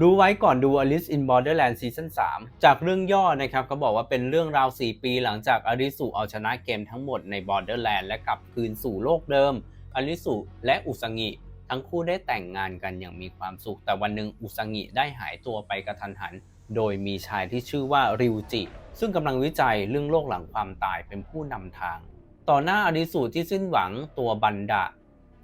รู้ไว้ก่อนดู Alice in Borderland Season 3จากเรื่องย่อนะครับเขาบอกว่าเป็นเรื่องราว 4 ปีหลังจากอริสุเอาชนะเกมทั้งหมดใน Borderland และกลับคืนสู่โลกเดิมอริสุและอุสงิทั้งคู่ได้แต่งงานกันอย่างมีความสุข แต่วันหนึ่งอุสงิได้หายตัวไปกระทันหัน โดยมีชายที่ชื่อว่าริวจิ ซึ่งกำลังวิจัยเรื่องโลกหลังความตายเป็นผู้นำทาง ต่อหน้าอริสุที่สิ้นหวังตัวบันดา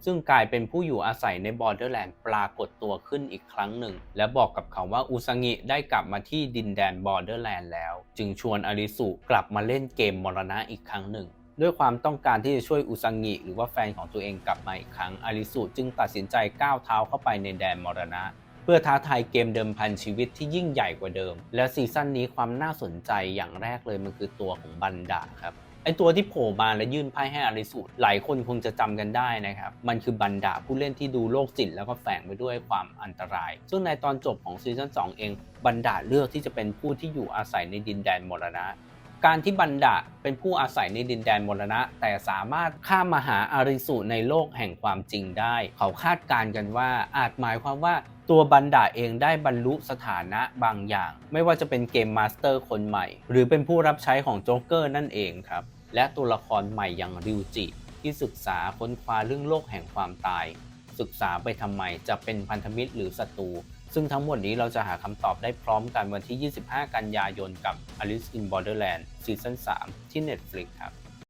ซึ่งกลายเป็นผู้อยู่อาศัยในบอร์เดอร์แลนด์ปรากฏตัวขึ้นอีกครั้งหนึ่ง และบอกกับเขาว่าอุซางิได้กลับมาที่ดินแดนบอร์เดอร์แลนด์แล้ว จึงชวนอาริสุกลับมาเล่นเกมมรณะอีกครั้งหนึ่ง ด้วยความต้องการที่จะช่วยอุซางิหรือว่าแฟนของตัวเองกลับมาอีกครั้งอาริสุจึงตัดสินใจก้าวเท้าเข้าไปในแดนมรณะเพื่อท้าทายเกมเดิมพันชีวิตที่ยิ่งใหญ่กว่าเดิม และซีซั่นนี้ความน่าสนใจอย่างแรกเลยมันคือตัวของบันดาครับ ไอตัวที่โผล่มาและยื่นไพ่ให้อาริสุหลายคนคงจะจำกันได้นะครับ มันคือบันดาผู้เล่นที่ดูโลกจิตแล้วก็แฝงไปด้วยความอันตราย ซึ่งในตอนจบของซีซั่น2เองบันดาเลือกที่จะเป็นผู้ที่อยู่อาศัยในดินแดนมรณะ การที่บันดาเป็นผู้อาศัยในดินแดนมรณะ แต่สามารถข้ามมาหาอาริสุในโลกแห่งความจริงได้ เขาคาดการณ์กันว่าอาจหมายความว่าตัวบันดาเองได้บรรลุสถานะบางอย่าง ไม่ว่าจะเป็นเกมมาสเตอร์คนใหม่ หรือเป็นผู้รับใช้ของโจ๊กเกอร์นั่นเองครับ และตัวละครใหม่อย่างริวจิ ที่ศึกษาค้นคว้าเรื่องโลกแห่งความตาย ศึกษาไปทำไมจะเป็นพันธมิตรหรือศัตรู ซึ่งทั้งหมดนี้เราจะหาคำตอบได้พร้อมกันวันที่ 25 กันยายนกับ Alice in Borderland ซีซั่น3ที่ Netflix ครับ